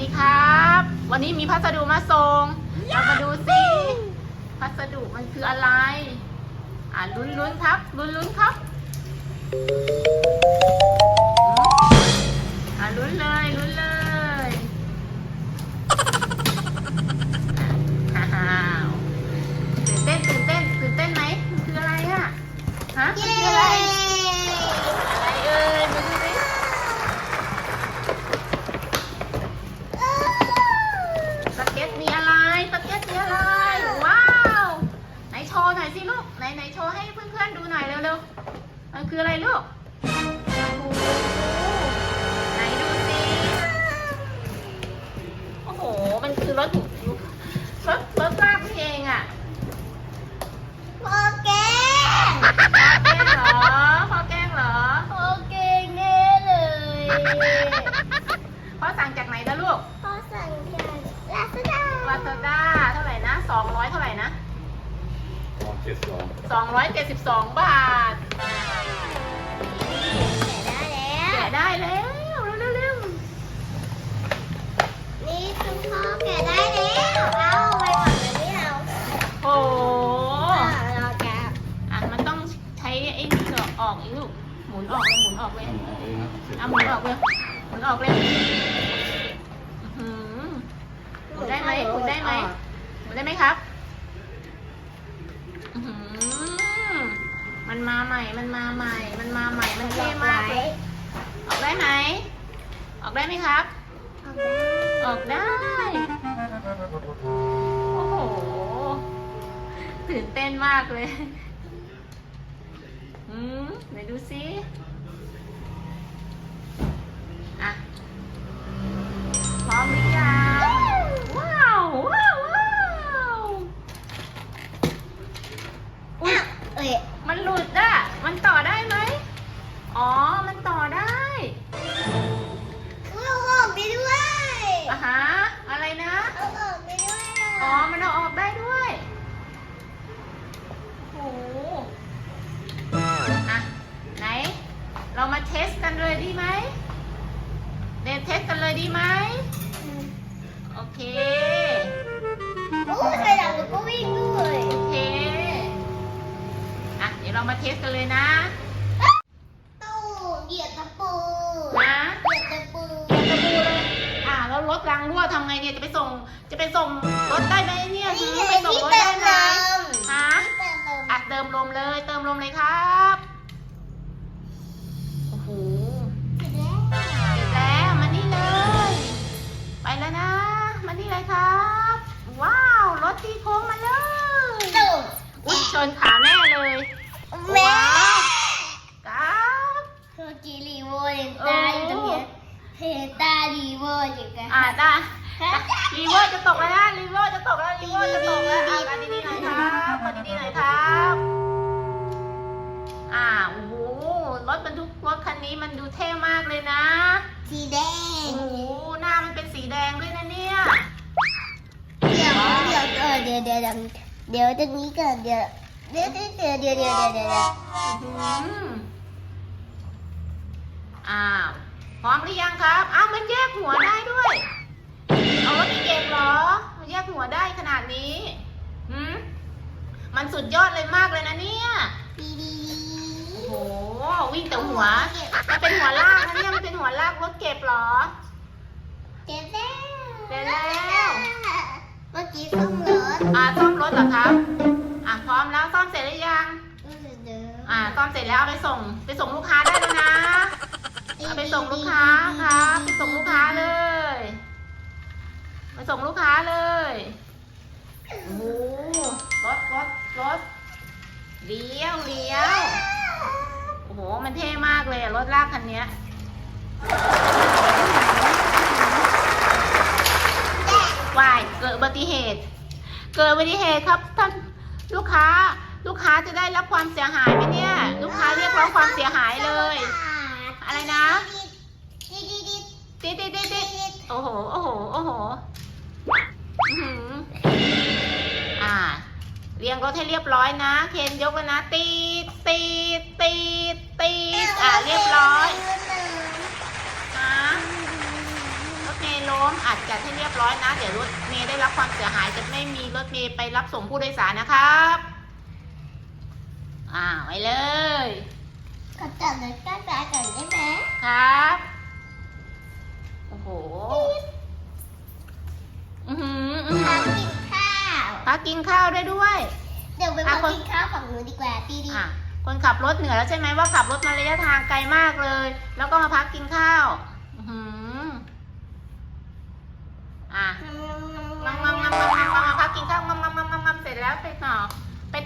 ดีครับ วันนี้มีพัสดุมาส่ง เรามาดูสิ พัสดุมันคืออะไร อ่าลุ้นลุ้นๆครับลุ้นลุ้นๆครับ เพื่อนๆดูหน่อยเร็วๆมันคืออะไรลูกโอ้โหไหนดูสิโอ้โห มันคือรถรถรถลากนี่เองอะโอเคแกล้งเหรอพ่อแกล้งเหรอ โอเคแน่เลย 272 บาทได้แล้ว แกะได้แล้ว เร็วนี่คุณพ่อแกะได้แล้ว เอาไปก่อนนี่เราโอ้โหอะะอะมันต้องใช้ไอ้นี่เหรออกไนูหมุนออกหมุนออกเลยทำเอองเลยหมุนออกเลยหมุนออกเลยหือหมุนได้ไหมหมุนได้ไหมหมุนได้ไหมครับ มันมาใหม่มันมาใหม่ มันมาใหม่ มันเท่มากเลยออกได้ไหม ออกได้ไหมครับ ออกได้ โอ้โห ตื่นเต้นมากเลย อืมไหนดูซิอะพร้อมหรือยัง เรามาเทสกันเลยดีไหมเดนเทสกันเลยดีไหมโอเค โอ้ยถอยหลังแล้วก็วิ่งด้วยโอเค อะ เดี๋ยวเรามาเทสกันเลยนะ ตู้เหยียบตะปูนะเหยียบตะปูเตรียมตะปูเลย อะแล้วรถรางรั่วทำไงเนี่ย จะไปส่ง จะไปส่งรถได้ไหมเนี่ยนี่หือไงไปส่งนี่รถเติได้มไหมลมฮะนี่เติมลมอะเติมลมเลย เติมลมเลยครับ เลยครับ ว้าวรถตีโค้งมาเลยตู้อุ้ยชนขาแม่เลยแม่ครับเมื่อกี้รีโวยังตาอยู่ตรงเนี้ยเห็นตารีโวอยู่กันอ่าได้รีเวอร์จะตกแล้วนะรีเวอร์จะตกแล้วรีเวอร์จะตกแล้วอะกันดีๆหน่อยครับกันดีๆหน่อยครับอ่าโอ้โหรถบรรทุกรถคันนี้มันดูเท่มากเลยนะ ยวเดี๋ยวตรงนี้ก่อนเดี๋ยวเดี๋ยวเดี๋ยวเดี๋ยวเดี๋ยวเดี๋ยวเดี๋ยวอ้าวพร้อมหรือยังครับ อ้าวมันแยกหัวได้ด้วย เอารถเก่งเหรอ มันแยกหัวได้ขนาดนี้หืมมันสุดยอดเลยมากเลยนะเนี่ยโอ้โหวิ่งแต่หัว มันเป็นหัวลากนะเนี่ยมันเป็นหัวลากรถเก็บเหรอ เก็บแล้วเก็บแล้ว เมื่อกี้ส้มเลย อ่าซ่อมรถเหรอครับอะพร้อมแล้วซ่อมเสร็จหรือยังเดี๋ยวอ่าซ่อมเสร็จแล้วเอาไปส่งไปส่งลูกค้าได้แล้วนะเอาไปส่งลูกค้าครับไปส่งลูกค้าเลยไปส่งลูกค้าเลยโอ้โหรถรถรถเลี้ยวเลี้ยวโอ้โหมันเท่มากเลยอะรถลากคันเนี้ยวายเกิดอุบัติเหตุ เกิดอุบัติเหตุครับท่านลูกค้าลูกค้าจะได้รับความเสียหายไหมเนี่ย ลูกค้าเรียกร้องความเสียหายเลย อะไรนะดีดีดีติดติดติดติดโอ้โหโอ้โหโอ้โหอืมอ่าเรียงรถให้เรียบร้อยนะเคนยกแล้วนะตีดตีดตีดตีดอ่าเรียบร้อยนะรถเมล์ล้มอัดจัดให้เรียบร้อยนะ เดี๋ยวรถเมย์ได้รับความเสียหายจะไม่มีรถเมย์ไปรับส่งผู้โดยสารนะครับ อ่าไว้เลยขอจับเลยก้าวขาก่อนได้ไหมครับ โอ้โหอือหืออื้อพาหือกินข้าว พักกินข้าวได้ด้วย เดี๋ยวไปอะพักคนกินข้าวฝั่งหนูดีกว่าตีดีอะคนขับรถเหนือแล้วใช่ไหมว่าขับรถมาระยะทางไกลมากเลย แล้วก็มาพักกินข้าว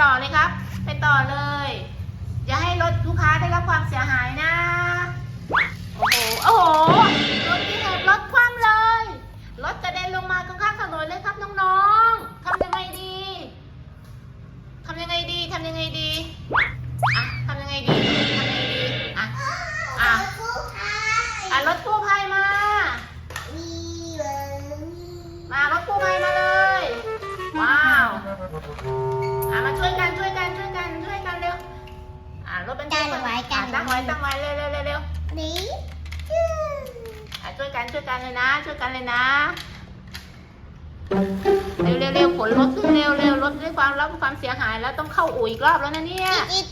ต่อเลยครับ ไปต่อเลย อย่าให้รถลูกค้าได้รับความเสียหายนะ โอ้โห โอ้โห รถที่เหตุรถคว่ำเลย รถกระเด็นลงมาตรงข้างถนนเลยครับน้องๆทำยังไงดี ทำยังไงดี ทำยังไงดี อะทำยังไงดี ทำยังไงดี อะ อะกู้ภัยอะรถกู้ภัยมามีเงินมารถกู้ภัยมาเลย ว้าว อะรถบรรทุกอะตั้งไว้ตั้งไว้เร็วเร็วเร็วเร็วนี่อะช่วยกันช่วยกันเลยนะ ช่วยกันเลยนะ เร็วเร็วเร็วขนรถขึ้นเร็วเร็วรถด้วยความรับความเสียหายแล้วต้องเข้าอู่อีกรอบแล้วนะเนี่ยอีก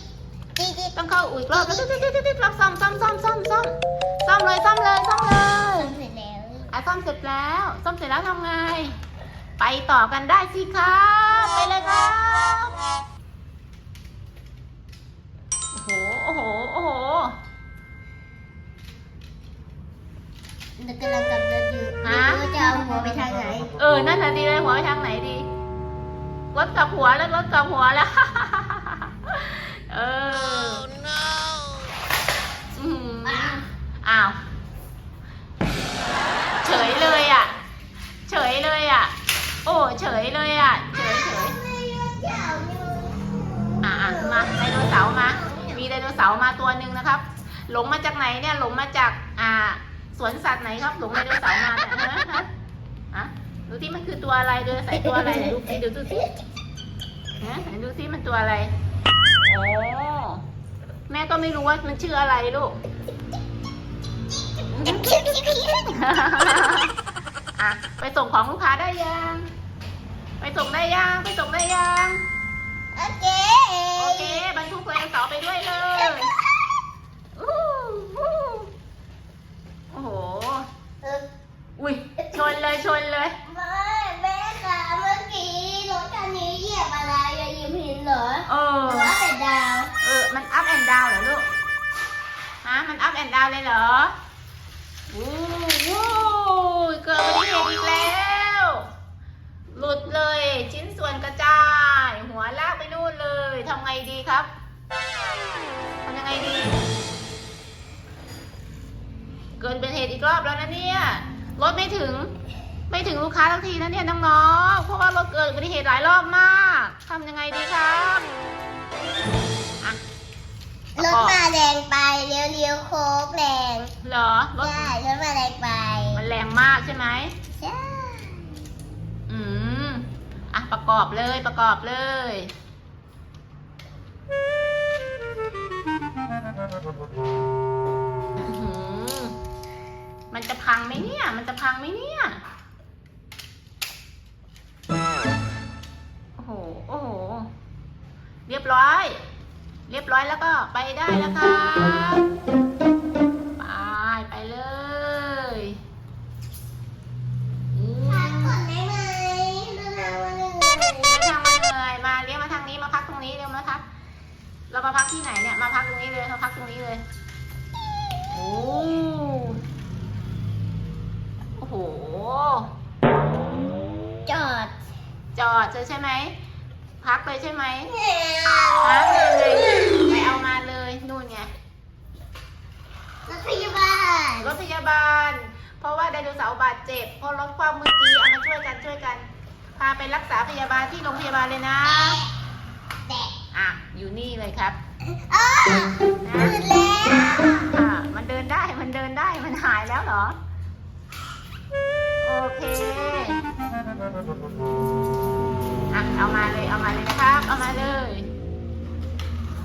อีกอีกต้องเข้าอู่อีกรอบแล้วติ๊ดติ๊ดติ๊ดติ๊ดรับซ่อมซ่อมซ่อมซ่อมซ่อมซ่อมเลยซ่อมเลยซ่อมเลยเสร็จแล้วอะซ่อมเสร็จแล้วซ่อมเสร็จแล้วทำไง ไปต่อกันได้สิครับไปเลยครับ โอ้โห โอ้โหโอ้โหเดี๋ยวกำลังกำลังอยู่ฮะไม่รู้ว่าจะเอาหัวไปทางไหน เออ นั่นน่ะดีเลยหัวไปทางไหนดีรถกลับหัวแล้วรถกลับหัวแล้ว เอออื เสาร์มาตัวหนึ่งนะครับ หลงมาจากไหนเนี่ยหลงมาจากอ่าสวนสัตว์ไหนครับ หลงไดโนเสาร์มาเนี่ยฮะฮะฮะดูที่มันคือตัวอะไรเดินใส่ตัวอะไรไหนดูสิดูดูสิฮะไหนดูสิมันตัวอะไรโอ้แม่ก็ไม่รู้ว่ามันชื่ออะไรลูกอะไปส่งของลูกค้าได้ยัง ไปส่งได้ยัง ไปส่งได้ยัง โอเค โอเคบรรทุกไดโนเสาร์ไปด้วยเลยอู้หูโอ้โหเอออุ้ยชนเลยชนเลย ไม่แม่ค่ะเมื่อกี้รถคันนี้เหยียบอะไรอะเหยียบหินเหรอเออหรือว่าแต่ดาว เออ มัน up and down เหรอลูก ฮะ มัน up and down เลยเหรอ ครับทำยังไงดี เกินเป็นเหตุอีกรอบแล้วนะเนี่ย รถไม่ถึง ไม่ถึงลูกค้าทั้งทีนะเนี่ยน้องๆ เพราะว่ารถเกิดอุบัติเหตุหลายรอบมากทำยังไงดีครับอะรถมาแรงไปเลี้ยวเลี้ยวโค้งแรงเหรอรถใช่รถมาแรงไป มันแรงมากใช่ไหมใช่ อืม อะประกอบเลยประกอบเลย มันจะพังไหมเนี่ย มันจะพังไหมเนี่ย โอ้โห โอ้โห เรียบร้อย เรียบร้อยแล้วก็ไปได้แล้วครั ที่ไหนเนี่ย มาพักตรงนี้เลยมาพักตรงนี้เลย โอ้โอ้โห จอด จอดเลยใช่ไหม พักเลยใช่ไหมแม่พักเลยไปเอามาเลยนู่นไง รถพยาบาล รถพยาบาล เพราะว่าไดโนเสาร์บาดเจ็บ เพราะรถความเมื่อกี้ เอามาช่วยกันช่วยกัน พาไปรักษาพยาบาลที่โรงพยาบาลเลยนะแดะอะ อยู่นี่เลยครับ อ้าวตื่นแล้วอะมันเดินได้ มันเดินได้ มันหายแล้วเหรอ โอเค อะ เอามาเลย เอามาเลยนะครับ เอามาเลย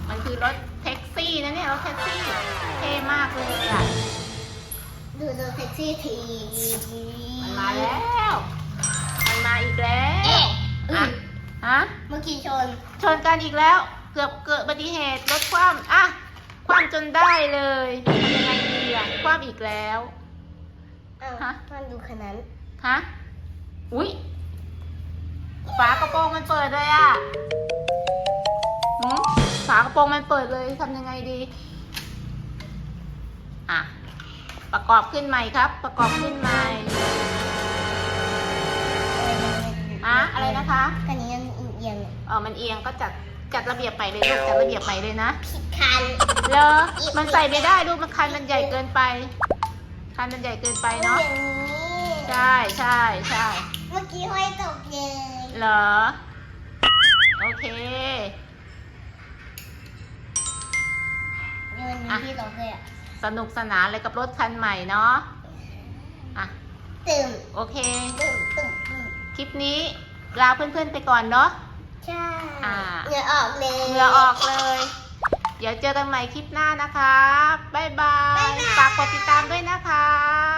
มันคือรถแท็กซี่นะเนี่ยรถแท็กซี่ เท่มากเลยอะรดูดูเซ็กซี่ทีมันมาแล้ว มันมาอีกแล้ว เอ๊ะอะ ฮะ เมื่อกี้ชน ชนกันอีกแล้ว เกือบเกิดอุบัติเหตุรถคว่ำอะคว่ำจนได้เลยทำยังไงดีอะคว่ำอีกแล้วอ้าวฮะ มันดูขนาดนั้นฮะอุ๊ยฝากระโปรงมันเปิดเลยอะหืมฝากระโปรงมันเปิดเลยทำยังไงดี อะ ประกอบขึ้นใหม่ครับ ประกอบขึ้นใหม่อะอะไรนะคะคันนี้มันเอียงเออมันเอียงก็จัด จัดระเบียบใหม่เลยลูกจัดระเบียบใหม่เลยนะผิดคันเลอมันใส่ไม่ได้ลูกมันคันมันใหญ่เกินไป คันมันใหญ่เกินไปเนาะอย่างนี้ใช่ใช่ใช่เมื่อกี้ห้อยตกเลยเหรอโอเคนี่มันมีที่ตกเลยอะสนุกสนานเลยกับรถคันใหม่เนาะอะตึมโอเค ตึมตึมตึมคลิปนี้ลาเพื่อนๆไปก่อนเนาะ ใช่เหงื่อออกเลยเหงื่อออกเลย เดี๋ยวเจอกันใหม่คลิปหน้านะคะบ๊ายบายฝากกดติดตามด้วยนะคะ